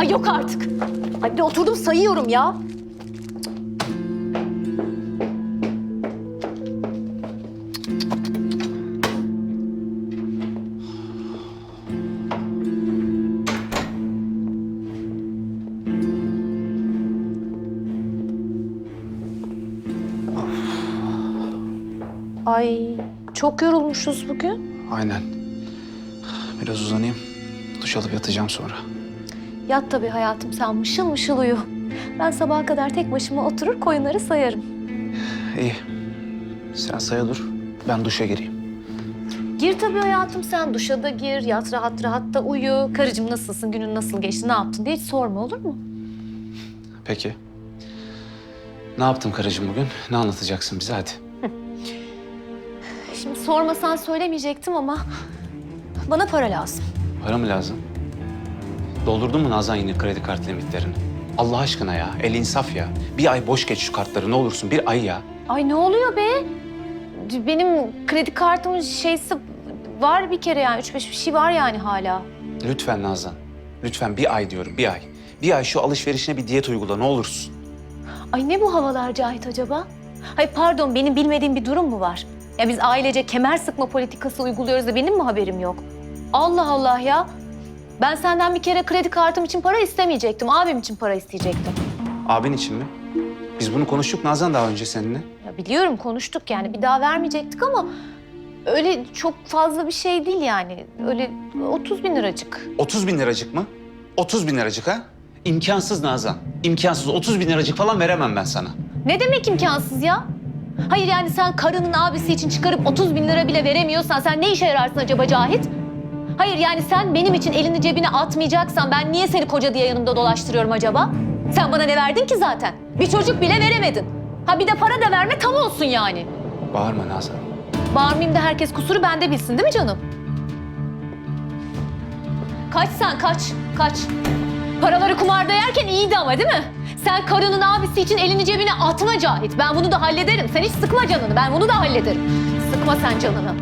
Ay yok artık. Ay bir de oturdum sayıyorum ya. Ay çok yorulmuşuz bugün. Aynen. Biraz uzanayım. Duş alıp yatacağım sonra. Yat tabii hayatım sen mışıl mışıl uyu. Ben sabaha kadar tek başıma oturur koyunları sayarım. İyi. Sen saya dur. Ben duşa gireyim. Gir tabii hayatım sen duşa da gir, yat rahat rahat da uyu. Karıcığım nasılsın, günün nasıl geçti, ne yaptın diye hiç sorma olur mu? Peki. Ne yaptın karıcığım bugün? Ne anlatacaksın bize hadi. Şimdi sormasan söylemeyecektim ama bana para lazım. Para mı lazım? Doldurdun mu Nazan yine kredi kart limitlerini? Allah aşkına ya. El insaf ya. Bir ay boş geç şu kartları ne olursun. Bir ay ya. Ay ne oluyor be? Benim kredi kartımın şeysi var bir kere yani. Üç beş bir şey var yani hala. Lütfen Nazan. Lütfen bir ay diyorum. Bir ay. Bir ay şu alışverişine bir diyet uygula ne olursun. Ay ne bu havalar Cahit acaba? Hay pardon benim bilmediğim bir durum mu var? Ya biz ailece kemer sıkma politikası uyguluyoruz da benim mi haberim yok? Allah Allah ya. Ben senden bir kere kredi kartım için para istemeyecektim. Abim için para isteyecektim. Abin için mi? Biz bunu konuştuk Nazan daha önce seninle. Ya biliyorum konuştuk yani bir daha vermeyecektik ama öyle çok fazla bir şey değil yani. Öyle 30 bin liracık. 30 bin liracık mı? 30 bin liracık ha? İmkansız Nazan. İmkansız. 30 bin liracık falan veremem ben sana. Ne demek imkansız ya? Hayır yani sen karının abisi için çıkarıp 30 bin lira bile veremiyorsan sen ne işe yararsın acaba Cahit? Hayır yani sen benim için elini cebine atmayacaksan ben niye seni koca diye yanımda dolaştırıyorum acaba? Sen bana ne verdin ki zaten? Bir çocuk bile veremedin. Ha bir de para da verme tam olsun yani. Bağırma Nazan. Bağırmayayım da herkes kusuru bende bilsin değil mi canım? Kaç sen kaç, kaç. Paraları kumarda yerken iyiydi ama değil mi? Sen karının abisi için elini cebine atma Cahit. Ben bunu da hallederim. Sen hiç sıkma canını. Ben bunu da hallederim. Sıkma sen canını.